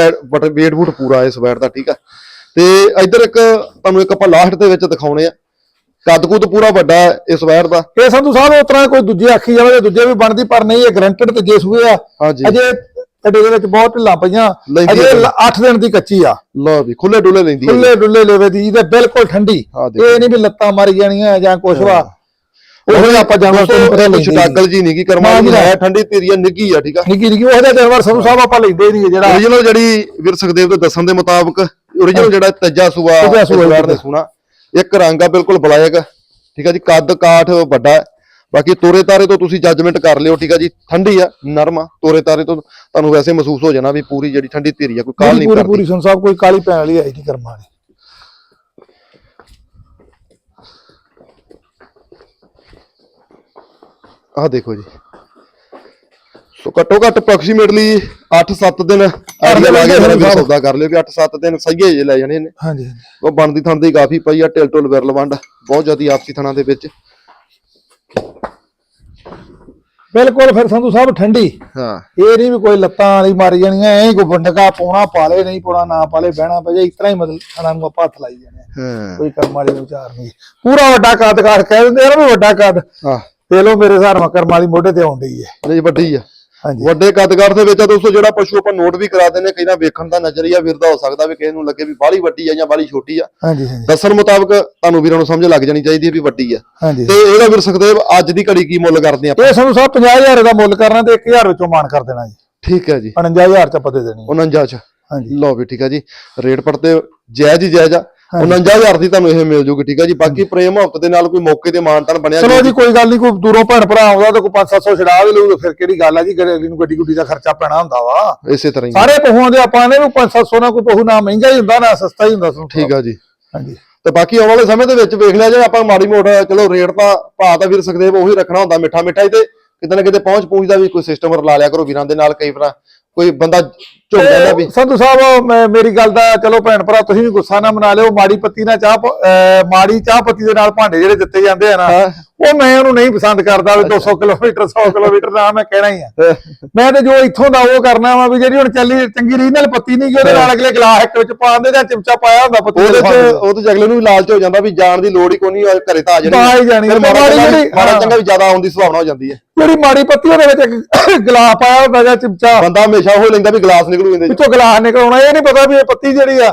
ਵੇਟ ਵੂਟ ਪੂਰਾ ਇਸ ਵੈਟ ਦਾ ਠੀਕ ਆ? ਤੇ ਇੱਧਰ ਇੱਕ ਤੁਹਾਨੂੰ ਇੱਕ ਆਪਾਂ ਲਾਸਟ ਦੇ ਵਿੱਚ ਦਿਖਾਉਣੇ ਆ। ਕੱਦ ਕੁੱਦ ਪੂਰਾ ਵੱਡਾ ਹੈ ਇਸ ਵੈਟ ਦਾ। ਇਹ ਸੰਧੂ ਸਾਹਿਬ ਉਸ ਤਰ੍ਹਾਂ ਕੋਈ ਦੂਜੇ ਆਖੀ ਜਾਵੇ ਤੇ ਦੂਜੇ ਵੀ ਬਣਦੀ ਪਰ ਨਹੀਂ ਇਹ ਗਰੰਟਡ ਤੇ ਜੇ ਸੂਏ ਆ। ਹਾਂਜੀ। ਅਜੇ ਤੁਹਾਡੇ ਦੇ ਵਿੱਚ ਬਹੁਤ ਢਿੱਲਾਂ ਪਈਆਂ। ਲੈਂਦੀ ਅਜੇ ਆ। 8 ਦਿਨ ਦੀ ਕੱਚੀ ਆ। ਲਓ ਵੀ ਖੁੱਲੇ ਡੁੱਲੇ ਲੈਂਦੀ ਜੀ। ਖੁੱਲੇ ਡੁੱਲੇ ਲੇਵੇ ਦੀ ਤੇ ਬਿਲਕੁਲ ਠੰਡੀ। ਦੇਖੋ। ਇਹ ਨਹੀਂ ਵੀ ਲੱਤਾਂ ਮਾਰੀ ਜਾਣੀਆਂ ਜਾਂ ਕੁਛ ਵਾ। ਉਹ ਆਪਾਂ ਜਾਨਵਰ ਤੋਂ ਪਰੇ ਲੈਂਦੇ ਡਾਕਲ ਜੀ ਨਹੀਂ ਕੀ ਕਰਮਾ ਜੀ ਹੈ। ਠੰਡੀ ਤੇਰੀਆ ਨਿੱਗੀ ਆ ਠੀਕ ਆ? ਨਿੱਕੀ ਨਿੱਕੀ ਉਹਦਾ ਜਾਨਵਰ ਸੰਧੂ ਸਾਹਿਬ ਆਪਾਂ ਲੈਂਦੇ ਨਹੀਂ ਜਿਹੜਾ ਓਰੀਜਨਲ ਜਿਹੜੀ ਵੀਰ ਸੁਖਦੇਵ ਦੇ ਦੱਸਣ ਦੇ ਮੁਤਾਬਕ ਓਰੀਜਨਲ ਜਿਹੜਾ ਤੱਜਾ ਸੂਆ ਸੂਆ ਇਸ ਵਾਰ ਜੀ। ਨੇ ਸੁਣਾ ਇੱਕ ਰੰਗ ਆ ਬਿਲਕੁਲ ਬਲਾਇਕ ਠੀਕ ਆ ਜੀ ਕੱਦ ਕਾਠ ਵੱਡਾ। ਬਾਕੀ ਤੋਰੇ ਤਾਰੇ ਤੋਂ ਤੁਸੀਂ ਜੱਜਮੈਂਟ ਕਰ ਲਿਓ ਠੀਕ ਆ ਜੀ ਠੰਡੀ ਆ ਨਰਮ ਆ ਤੋਰੇ ਤਾਰੇ ਤੋਂ ਤੁਹਾਨੂੰ ਵੈਸੇ ਮਹਿਸੂਸ ਹੋ ਜਾਣਾ ਵੀ ਪੂਰੀ ਜਿਹੜੀ ਠੰਡੀ ਧੀਰੀ ਆ ਕੋਈ ਕਾਲ ਨਹੀਂ ਪੂਰੀ ਕਰਦੀ। ਪੂਰੀ ਸੰਧੂ ਸਾਹਿਬ ਕੋਈ ਕਾਲੀ ਪੈਣ ਵਾਲੀ ਆਈ ਨਹੀਂ ਕਰਮਾਂ ਵਾਲੀ। ਆਹ ਦੇਖੋ ਜੀ। ਸੋ ਘੱਟੋ ਘੱਟ ਅਪਰੋਕਸੀਮੇਟਲੀ 8-7 ਦਿਨ ਆਈਡੀਆ ਲਾ ਕੇ ਮੇਰਾ ਸੌਦਾ ਕਰ ਲਿਓ ਕਿ 8-7 ਦਿਨ ਸਹੀਏ ਜੇ ਲੈ ਜਾਣੇ ਨੇ ਹਾਂਜੀ ਉਹ ਬਣਦੀ ਥਾਂਦੀ ਕਾਫੀ ਪਈ ਆ ਢਿਲ ਢੁਲ ਵਿਰਲ ਵੰਡ ਬਹੁਤ ਜ਼ਿਆਦੀ ਆਪਸੀ ਥਾਣਾ ਦੇ ਵਿੱਚ। ਬਿਲਕੁਲ ਫਿਰ ਸੰਧੂ ਸਾਹਿਬ ਠੰਡੀ। ਹਾਂ। ਇਹ ਨਹੀਂ ਵੀ ਕੋਈ ਲੱਤਾਂ ਵਾਲੀ ਮਾਰੀ ਜਾਣੀਆਂ ਐਂ ਕੋਈ ਬੰਡਕਾ ਪਾਉਣਾ ਪਾਲੇ ਨਹੀਂ ਪਾਉਣਾ ਨਾ ਪਾਲੇ ਬਹਿਣਾ ਪਏ ਇਸ ਤਰ੍ਹਾਂ ਹੀ ਮਤਲਬ ਖਾਣਾ ਨੂੰ ਆਪਾਂ ਹੱਥ ਲਾਈ। ਹਾਂ। ਕੋਈ ਕਰਮ ਵਾਲੀ ਵਿਚਾਰ ਨਹੀਂ। ਪੂਰਾ ਵੱਡਾ ਕੱਦ ਕਾਰ ਕਹਿ ਦਿੰਦੇ ਆ ਨਾ ਵੀ ਵੱਡਾ ਕੱਦ। ਆਹ ਤੇ ਲੋ ਮੇਰੇ ਹਿਸਾਬ ਨਾਲ ਕਰਮ ਵਾਲੀ ਮੋਢੇ ਤੇ ਆਉਂਦੀ ਹੈ। ਨਹੀਂ ਵੱਡੀ ਆ। ਹਾਂਜੀ। ਵੱਡੇ ਕੱਦਕਾਰ ਦੇ ਵਿੱਚ ਆ ਦੋਸਤੋ ਜਿਹੜਾ ਪਸ਼ੂ ਆਪਾਂ ਨੋਟ ਵੀ ਕਰਾ ਦਿੰਦੇ ਕਈ ਨਾ ਵੇਖਣ ਦਾ ਨਜ਼ਰੀਆ ਵੀਰਦਾ ਹੋ ਸਕਦਾ ਵੀ ਕਿਸੇ ਨੂੰ ਲੱਗੇ ਵੀ ਬਾਹਲੀ ਵੱਡੀ ਆ ਜਾਂ ਬਾਹਲੀ ਛੋਟੀ ਆ। ਹਾਂਜੀ ਹਾਂਜੀ। ਦੱਸਣ ਮੁਤਾਬਕ ਤੁਹਾਨੂੰ ਵੀਰਾਂ ਨੂੰ ਸਮਝ ਲੱਗ ਜਾਣੀ ਚਾਹੀਦੀ ਹੈ ਵੀ ਵੱਡੀ ਆ। ਹਾਂਜੀ। ਤੇ ਇਹਦਾ ਵੀਰ ਸੁਖਦੇਵ ਅੱਜ ਦੀ ਘੜੀ ਕੀ ਮੁੱਲ ਕਰਦੇ ਆਪਾਂ? ਇਹ ਸਾਨੂੰ ਸਾਹਿਬ 50000 ਦਾ ਮੁੱਲ ਕਰਨਾ ਤੇ 1000 ਵਿੱਚੋਂ ਮਾਨ ਕਰ ਦੇਣਾ ਜੀ। ਠੀਕ ਹੈ ਜੀ। 49000 ਚ ਆਪਾਂ ਦੇ ਦੇਣੀ ਹੈ। 49 ਚ। ਹਾਂਜੀ। ਲਓ ਵੀ ਠੀਕ ਹੈ ਜੀ। ਰੇਟ ਪੜਤੇ ਜਾਇਜ਼ ਹੀ ਜਾਇਜ਼ ਆ। 49000 ਦੀ ਤੁਹਾਨੂੰ ਇਹ ਮਿਲ ਜੂਗੀ ਠੀਕ ਹੈ ਜੀ। ਬਾਕੀ ਪ੍ਰੇਮ ਹਫਤ ਦੇ ਨਾਲ ਕੋਈ ਮੌਕੇ ਤੇ ਮਾਨਤਾਨ ਬਣਿਆ ਚਲੋ ਜੀ। ਕੋਈ ਗੱਲ ਨਹੀਂ ਕੋਈ ਦੂਰੋਂ ਭੈਣ ਭਰਾ ਆਉਂਦਾ ਤਾਂ ਕੋਈ 5-700 ਛਡਾ ਵੀ ਲਊ ਫਿਰ ਕਿਹੜੀ ਗੱਲ ਆ ਜੀ ਅਗਲੀ ਨੂੰ ਗੱਡੀ ਗੁੱਡੀ ਦਾ ਖਰਚਾ ਪੈਣਾ ਹੁੰਦਾ ਵਾ। ਇਸੇ ਤਰ੍ਹਾਂ ਹੀ ਸਾਰੇ ਪਹੂਆਂ ਦੇ ਆਪਾਂ ਨੇ ਵੀ 5-700 ਨਾਲ ਕੋਈ ਪਹੂ ਨਾ ਮਹਿੰਗਾ ਹੀ ਹੁੰਦਾ ਨਾ ਸਸਤਾ ਹੀ ਹੁੰਦਾ ਸਾਨੂੰ ਠੀਕ ਆ ਜੀ। ਹਾਂਜੀ। ਤੇ ਬਾਕੀ ਆਉਣ ਵਾਲੇ ਸਮੇਂ ਦੇ ਵਿੱਚ ਵੇਖ ਲਿਆ ਜੇ ਆਪਾਂ ਮਾੜੀ ਮੋਟ ਚਲੋ ਰੇਟ ਤਾਂ ਭਾਅ ਤਾਂ ਵੀਰ ਸੁਖਦੇਵ ਉਹੀ ਰੱਖਣਾ ਹੁੰਦਾ ਮਿੱਠਾ ਮਿੱਠਾ ਹੀ ਤੇ ਕਿਤੇ ਨਾ ਕਿਤੇ ਪਹੁੰਚ ਪਹੁੰਚ ਦਾ ਵੀ ਕੋਈ ਸਿਸਟਮ ਰਲਾ ਲਿਆ ਕਰੋ ਵੀਰਾਂ ਦੇ ਨਾਲ ਕਈ ਵਾਰ ਕੋਈ ਬੰਦਾ ਵੀ। ਸੰਧੂ ਸਾਹਿਬ ਮੇਰੀ ਗੱਲ ਦਾ ਚਲੋ ਭੈਣ ਭਰਾ ਤੁਸੀਂ ਵੀ ਗੁੱਸਾ ਨਾ ਮਨਾ ਲਿਓ। ਮਾੜੀ ਪੱਤੀ ਨਾਲ ਚਾਹ ਮਾੜੀ ਚਾਹ ਪੱਤੀ ਦੇ ਨਾਲ ਭਾਂਡੇ ਜਿਹੜੇ ਦਿੱਤੇ ਜਾਂਦੇ ਆ ਨਾ। ਉਹ ਮੈਂ ਉਹਨੂੰ ਨਹੀਂ ਪਸੰਦ ਕਰਦਾ ਵੀ 200 ਕਿਲੋਮੀਟਰ 100 ਕਿਲੋਮੀਟਰ ਨਾ ਮੈਂ ਕਹਿਣਾ ਹੀ ਆ। ਮੈਂ ਤੇ ਜੋ ਇੱਥੋਂ ਦਾ ਉਹ ਕਰਨਾ ਵਾ ਵੀ ਜਿਹੜੀ ਹੁਣ ਚੱਲੀ ਚੰਗੀ ਰੀਜਨਲ ਪੱਤੀ ਨਹੀਂ ਕਿ ਉਹਦੇ ਨਾਲ ਅਗਲੇ ਗਲਾਸ ਇੱਕ ਵਿੱਚ ਪਾਉਂਦੇ ਜਾਂ ਚਮਚਾ ਪਾਇਆ ਹੁੰਦਾ ਪੱਤੀ ਉਹਦੇ ਦੇ ਚ ਲਿਫਾਫੇ ਉਹ ਤੇ ਅਗਲੇ ਨੂੰ ਵੀ ਲਾਲਚ ਹੋ ਜਾਂਦਾ ਵੀ ਜਾਣ ਦੀ ਲੋੜ ਹੀ ਕੋਈ ਨਹੀਂ ਘਰੇ ਤਾਂ ਆ ਜਾਣੀ ਆ। ਹੀ ਜਾਣੀ। ਮਾੜਾ। ਚੰਗਾ ਵੀ ਜ਼ਿਆਦਾ ਆਉਣ ਦੀ ਸੰਭਾਵਨਾ ਹੋ ਜਾਂਦੀ ਹੈ। ਜਿਹੜੀ ਮਾੜੀ ਪੱਤੀ ਉਹਦੇ ਵਿੱਚ ਇੱਕ (coughs) ਗਲਾਸ ਪਾਇਆ ਹੁੰਦਾ ਜਾਂ ਚਮਚਾ। ਬੰਦਾ ਹਮੇਸ਼ਾ ਉਹ ਲੈਂਦਾ ਵੀ ਗਲਾਸ ਨਿਕਲੂ ਇਹਦੇ ਵਿੱਚੋਂ ਗਲਾਸ ਨਿਕਲਣਾ ਇਹ ਨਹੀਂ ਪਤਾ ਵੀ ਇਹ ਪੱਤੀ ਜਿਹੜੀ ਆ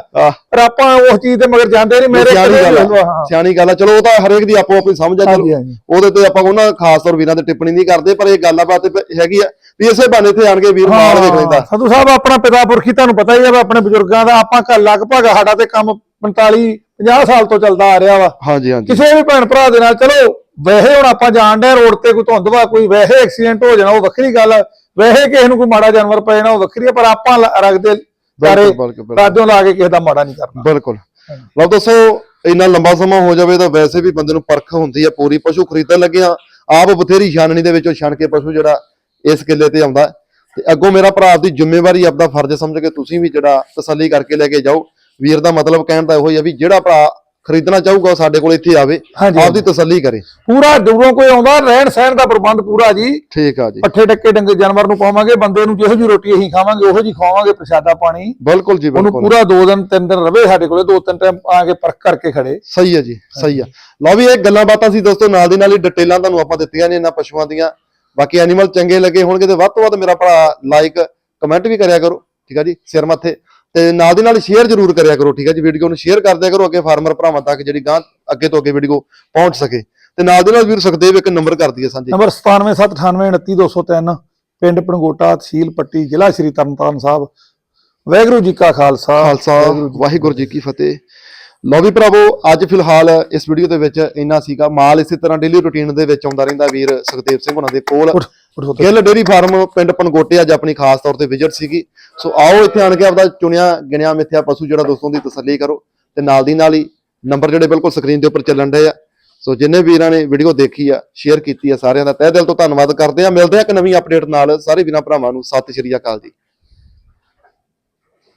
ਪਰ ਆਪਾਂ ਉਸ ਚੀਜ਼ ਦੇ ਮਗਰ ਜਾਂਦੇ ਨਹੀਂ ਮੇਰੇ ਸਿਆਣੀ ਗੱਲ ਆ। ਸਿਆਣੀ ਗੱਲ ਆ। ਚਲੋ ਉਹ ਤਾਂ ਹਰੇਕ ਦੀ ਆਪੋ ਆਪਣੀ ਸਮਝ ਆ। ਚਲੋ। ਉਹਦੇ ਤੇ ਆਪਾਂ ਉਹਨਾਂ ਖਾਸ ਤੌਰ ਵੀਰਾਂ ਤੇ ਟਿੱਪਣੀ ਨਹੀਂ ਕਰਦੇ ਪਰ ਇਹ ਗੱਲ ਆ ਬਾਤ ਹੈਗੀ ਆ ਵੀ ਇਸੇ ਬਹਾਨੇ ਇੱਥੇ ਆਣ ਕੇ ਵੀਰ ਮਾਲ ਵੇਖ ਲੈਂਦਾ। ਸੰਧੂ ਸਾਹਿਬ ਆਪਣਾ ਪਿਤਾ ਪੁਰਖੀ ਤੁਹਾਨੂੰ ਪਤਾ ਹੀ ਵੀ ਆਪਣੇ ਬਜ਼ੁਰਗਾਂ ਦਾ ਆਪਾਂ ਘਰ ਲਗਭਗ ਸਾਡਾ ਤੇ ਕੰਮ 45 50 ਸਾਲ ਤੋਂ ਚੱਲਦਾ ਆ ਰਿਹਾ ਵਾ। ਹਾਂਜੀ ਹਾਂਜੀ। ਕਿਸੇ ਵੀ ਭੈਣ ਭਰਾ ਦੇ ਨਾਲ ਚਲੋ ਵੈਸੇ ਹੁਣ ਆਪਾਂ ਜਾਣ ਡਿਆ ਰੋਡ ਤੇ ਕੋਈ ਧੁੰਦ ਵਾ ਕੋਈ ਵੈਸੇ ਐਕਸੀਡੈਂਟ ਹੋ ਜਾਣਾ ਉਹ ਵੱਖਰੀ ਗੱਲ ਵੈਸੇ ਕਿਸੇ ਨੂੰ ਕੋਈ ਮਾੜਾ ਜਾਨਵਰ ਪੈ ਜਾਣਾ ਉਹ ਵੱਖਰੀ ਆ ਪਰ ਆਪਾਂ ਰੱਖਦੇ ਸਾਰੇ। ਰਾਜੋਂ ਲਾ ਕੇ ਕਿਸੇ ਦਾ ਮਾੜਾ ਨਹੀਂ ਕਰਨਾ। ਬਿਲਕੁਲ। ਲਓ ਦੱਸੋ ਇੰਨਾ ਲੰਬਾ ਸਮਾਂ ਹੋ ਜਾਵੇ ਤਾਂ ਵੈਸੇ ਵੀ ਬੰਦੇ ਨੂੰ ਪਰਖ ਹੁੰਦੀ ਹੈ ਪੂਰੀ ਪਸ਼ੂ ਖਰੀਦਣ ਲੱਗਿਆ। ਆਪ ਬਥੇਰੀ ਛਾਨਣੀ ਦੇ ਵਿੱਚੋਂ ਛਣ ਕੇ ਪਸ਼ੂ ਜਿਹੜਾ ਇਸ ਕਿੱਲੇ ਤੇ ਆਉਂਦਾ। ਹੈ। ਤੇ ਅੱਗੋਂ ਮੇਰਾ ਭਰਾ ਦੀ ਜ਼ਿੰਮੇਵਾਰੀ ਆਪਦਾ ਫਰਜ਼ ਸਮਝ ਕੇ ਤੁਸੀਂ ਵੀ ਜਿਹੜਾ ਤਸੱਲੀ ਕਰਕੇ ਲੈ ਕੇ ਜਾਓ। ਵੀਰ ਦਾ ਮਤਲਬ ਕਹਿਣ ਦਾ ਇਹੋ ਹੀ ਆ ਵੀ ਜਿਹੜਾ ਭਰਾ ਖਰੀਦਣਾ ਚਾਹੂਗਾ ਸਾਡੇ ਕੋਲ ਇੱਥੇ ਆਵੇ ਹਾਂਜੀ, ਆਪਦੀ ਤਸੱਲੀ ਕਰੇ। ਪੂਰਾ ਦੂਰੋਂ ਕੋਈ ਆਉਂਦਾ ਰਹਿਣ ਸਹਿਣ ਦਾ ਪ੍ਰਬੰਧ ਪੂਰਾ ਜੀ। ਠੀਕ ਆ ਜੀ। ਪੱਠੇ ਡੱਕੇ ਡੰਗੇ ਜਾਨਵਰ ਨੂੰ ਪਾਵਾਂਗੇ ਬੰਦੇ ਨੂੰ ਜਿਹੋ ਜੀ ਰੋਟੀ ਅਸੀਂ ਖਾਵਾਂਗੇ ਉਹੋ ਜੀ ਖਵਾਵਾਂਗੇ ਪ੍ਰਸ਼ਾਦਾ ਪਾਣੀ। ਬਿਲਕੁਲ ਜੀ ਉਹਨੂੰ ਬਿਲਕੁਲ। ਪੂਰਾ ਦੋ ਦਿਨ ਤਿੰਨ ਦਿਨ ਰਵੇ ਸਾਡੇ ਕੋਲੇ ਦੋ ਤਿੰਨ ਟਾਈਮ ਆ ਕੇ ਪਰਖ ਕਰਕੇ ਖੜੇ। ਸਹੀ ਹੈ ਜੀ ਸਹੀ ਆ। ਲਓ ਵੀ ਇਹ ਗੱਲਾਂ ਬਾਤਾਂ ਸੀ ਦੋਸਤੋ ਨਾਲ ਦੀ ਨਾਲ ਹੀ ਡਿਟੇਲਾਂ ਤੁਹਾਨੂੰ ਆਪਾਂ ਦਿੱਤੀਆਂ ਨੇ ਇਹਨਾਂ ਪਸ਼ੂਆਂ ਦੀਆਂ। ਬਾਕੀ ਐਨੀਮਲ ਚੰਗੇ ਲੱਗੇ ਹੋਣਗੇ ਤੇ ਵੱਧ ਤੋਂ ਵੱਧ ਮੇਰਾ ਭਰਾ ਲਾਈਕ ਕਮੈਂਟ ਵੀ ਕਰਿਆ ਕਰੋ। ਠੀਕ ਆ ਜੀ ਸਿਰ ਮੱਥੇ। ਤੇ ਨਾਲ ਦੀ ਨਾਲ ਸ਼ੇਅਰ ਜ਼ਰੂਰ ਕਰਿਆ ਕਰੋ ਠੀਕ ਆ ਜੀ? ਵੀਡੀਓ ਨੂੰ ਸ਼ੇਅਰ ਕਰ ਦਿਆ ਕਰੋ ਅੱਗੇ ਫਾਰਮਰ ਭਰਾਵਾਂ ਤੱਕ ਜਿਹੜੀ ਗਾਂ ਅੱਗੇ ਤੋਂ ਅੱਗੇ ਵੀਡੀਓ ਪਹੁੰਚ ਸਕੇ। ਤੇ ਨਾਲ ਦੀ ਨਾਲ ਵੀਰ ਸੁਖਦੇਵ ਇੱਕ ਨੰਬਰ ਕਰ ਦਈਏ ਸਾਂਝੇ। ਨੰਬਰ 9779829203 ਪਿੰਡ ਪਣਗੋਟਾ ਤਹਿਸੀਲ ਪੱਟੀ ਜ਼ਿਲ੍ਹਾ ਸ਼੍ਰੀ ਤਰਨਤਾਰਨ ਸਾਹਿਬ। ਵਾਹਿਗੁਰੂ ਜੀ ਕਾ ਖਾਲਸਾ। ਖਾਲਸਾ ਵਾਹਿਗੁਰੂ ਜੀ ਕੀ ਫਤਿਹ। ਲਓ ਵੀ ਭਰਾਵੋ ਅੱਜ ਫਿਲਹਾਲ ਇਸ ਵੀਡੀਓ ਦੇ ਵਿੱਚ ਇੰਨਾ ਸੀਗਾ। ਮਾਲ ਇਸੇ ਤਰ੍ਹਾਂ ਡੇਲੀ ਰੁਟੀਨ ਦੇ ਵਿੱਚ ਆਉਂਦਾ ਰਹਿੰਦਾ ਵੀਰ ਸੁਖਦੇਵ ਸਿੰਘ ਉਹਨਾਂ ਦੇ ਕੋਲ। ਗਿੱਲ ਡੇਰੀ ਫਾਰਮ ਪਿੰਡ ਪਨਗੋਟੇ ਅੱਜ ਆਪਣੀ ਖਾਸ ਤੌਰ ਤੇ ਵਿਜ਼ਿਟ ਸੀਗੀ। ਸੋ ਆਓ ਇੱਥੇ ਆਣ ਕੇ ਆਪਦਾ ਚੁਣਿਆ ਗਿਣਿਆ ਮਿੱਥਿਆ ਪਸ਼ੂ ਜਿਹੜਾ ਦੋਸਤੋਂ ਦੀ ਤਸੱਲੀ ਕਰੋ ਤੇ ਨਾਲ ਦੀ ਨਾਲ ਹੀ ਨੰਬਰ ਜਿਹੜੇ ਬਿਲਕੁਲ ਸਕਰੀਨ ਦੇ ਉੱਪਰ ਚੱਲਣ ਡਏ ਆ। ਸੋ ਜਿੰਨੇ ਵੀਰਾਂ ਨੇ ਵੀਡੀਓ ਦੇਖੀ ਆ ਸ਼ੇਅਰ ਕੀਤੀ ਆ ਸਾਰਿਆਂ ਦਾ ਤਹਿ ਦਿਲ ਤੋਂ ਧੰਨਵਾਦ ਕਰਦੇ ਆ। ਮਿਲਦੇ ਆ ਇੱਕ ਨਵੀਂ ਅਪਡੇਟ ਨਾਲ। ਸਾਰੇ ਵੀਰਾਂ ਭਰਾਵਾਂ ਨੂੰ ਸਤਿ ਸ਼੍ਰੀ ਅਕਾਲ ਜੀ।